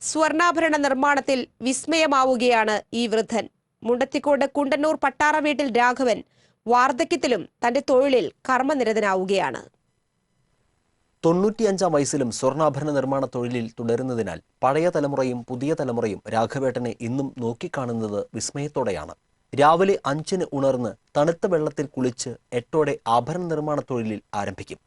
സ്വർണാഭരണ നിർമ്മാണത്തിൽ വിസ്മയമാവുകയാണ് ഈ വൃദ്ധൻ. മുണ്ടത്തിക്കോട് കുണ്ടന്നൂർ പട്ടാറ വീട്ടിൽ രാഘവൻ വാർദ്ധക്യത്തിലും തന്റെ തൊഴിലിൽ കർമ്മനിരതനാവുകയാണ്. തൊണ്ണൂറ്റിയഞ്ചാം വയസ്സിലും സ്വർണാഭരണ നിർമ്മാണ തൊഴിലിൽ തുടരുന്നതിനാൽ പഴയ തലമുറയും പുതിയ തലമുറയും രാഘവേട്ടനെ ഇന്നും നോക്കിക്കാണുന്നത് വിസ്മയത്തോടെയാണ്. രാവിലെ അഞ്ചിന് ഉണർന്ന് തണുത്ത വെള്ളത്തിൽ കുളിച്ച് എട്ടോടെ ആഭരണ നിർമ്മാണ തൊഴിലിൽ ആരംഭിക്കും.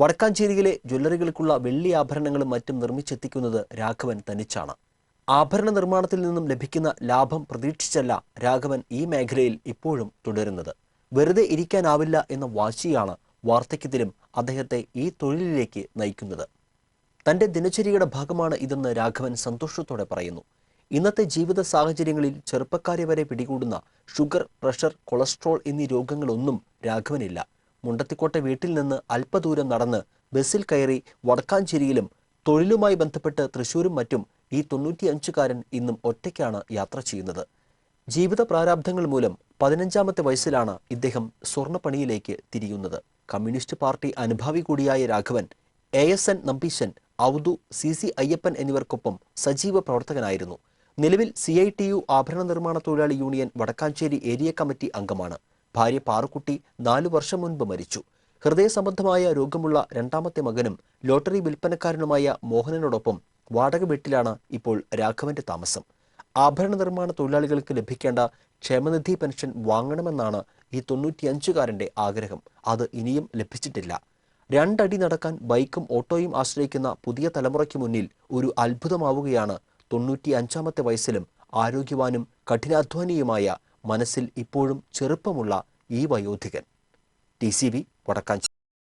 വടക്കാഞ്ചേരിയിലെ ജ്വല്ലറികൾക്കുള്ള വെള്ളി ആഭരണങ്ങളും മറ്റും നിർമ്മിച്ചെത്തിക്കുന്നത് രാഘവൻ തനിച്ചാണ്. ആഭരണ നിർമ്മാണത്തിൽ നിന്നും ലഭിക്കുന്ന ലാഭം പ്രതീക്ഷിച്ചല്ല രാഘവൻ ഈ മേഖലയിൽ ഇപ്പോഴും തുടരുന്നത്. വെറുതെ ഇരിക്കാനാവില്ല എന്ന വാശിയാണ് വാർദ്ധക്യത്തിലും അദ്ദേഹത്തെ ഈ തൊഴിലിലേക്ക് നയിക്കുന്നത്. തന്റെ ദിനചര്യയുടെ ഭാഗമാണ് ഇതെന്ന് രാഘവൻ സന്തോഷത്തോടെ പറയുന്നു. ഇന്നത്തെ ജീവിത സാഹചര്യങ്ങളിൽ ചെറുപ്പക്കാരെ വരെ പിടികൂടുന്ന ഷുഗർ പ്രഷർ കൊളസ്ട്രോൾ എന്നീ രോഗങ്ങളൊന്നും രാഘവനില്ല. മുണ്ടത്തിക്കോട്ടെ വീട്ടിൽ നിന്ന് അല്പദൂരം നടന്ന് ബസ്സിൽ കയറി വടക്കാഞ്ചേരിയിലും തൊഴിലുമായി ബന്ധപ്പെട്ട് തൃശൂരും മറ്റും ഈ തൊണ്ണൂറ്റിയഞ്ചുകാരൻ ഇന്നും ഒറ്റയ്ക്കാണ് യാത്ര ചെയ്യുന്നത്. ജീവിത പ്രാരാബ്ധങ്ങൾ മൂലം പതിനഞ്ചാമത്തെ വയസ്സിലാണ് ഇദ്ദേഹം സ്വർണപ്പണിയിലേക്ക് തിരിയുന്നത്. കമ്മ്യൂണിസ്റ്റ് പാർട്ടി അനുഭാവി കൂടിയായ Raghavan A S N Nambeesan ഔദു C C Ayyappan എന്നിവർക്കൊപ്പം സജീവ പ്രവർത്തകനായിരുന്നു. നിലവിൽ സി ഐ ടി യു ആഭരണ നിർമ്മാണ തൊഴിലാളി യൂണിയൻ വടക്കാഞ്ചേരി ഏരിയ കമ്മിറ്റി അംഗമാണ്. ഭാര്യ പാറുക്കുട്ടി നാലു വർഷം മുൻപ് മരിച്ചു. ഹൃദയ സംബന്ധമായ രോഗമുള്ള രണ്ടാമത്തെ മകനും ലോട്ടറി വിൽപ്പനക്കാരനുമായ മോഹനനോടൊപ്പം വാടക വീട്ടിലാണ് ഇപ്പോൾ രാഘവന്റെ താമസം. ആഭരണ നിർമ്മാണ തൊഴിലാളികൾക്ക് ലഭിക്കേണ്ട ക്ഷേമനിധി പെൻഷൻ വാങ്ങണമെന്നാണ് ഈ തൊണ്ണൂറ്റിയഞ്ചുകാരന്റെ ആഗ്രഹം. അത് ഇനിയും ലഭിച്ചിട്ടില്ല. രണ്ടടി നടക്കാൻ ബൈക്കും ഓട്ടോയും ആശ്രയിക്കുന്ന പുതിയ തലമുറയ്ക്ക് മുന്നിൽ ഒരു അത്ഭുതമാവുകയാണ് തൊണ്ണൂറ്റി അഞ്ചാമത്തെ വയസ്സിലും ആരോഗ്യവാനും കഠിനാധ്വാനിയുമായ മനസ്സിൽ ഇപ്പോഴും ചെറുപ്പമുള്ള ഈ വയോധികൻ. T C B Vadakkanchery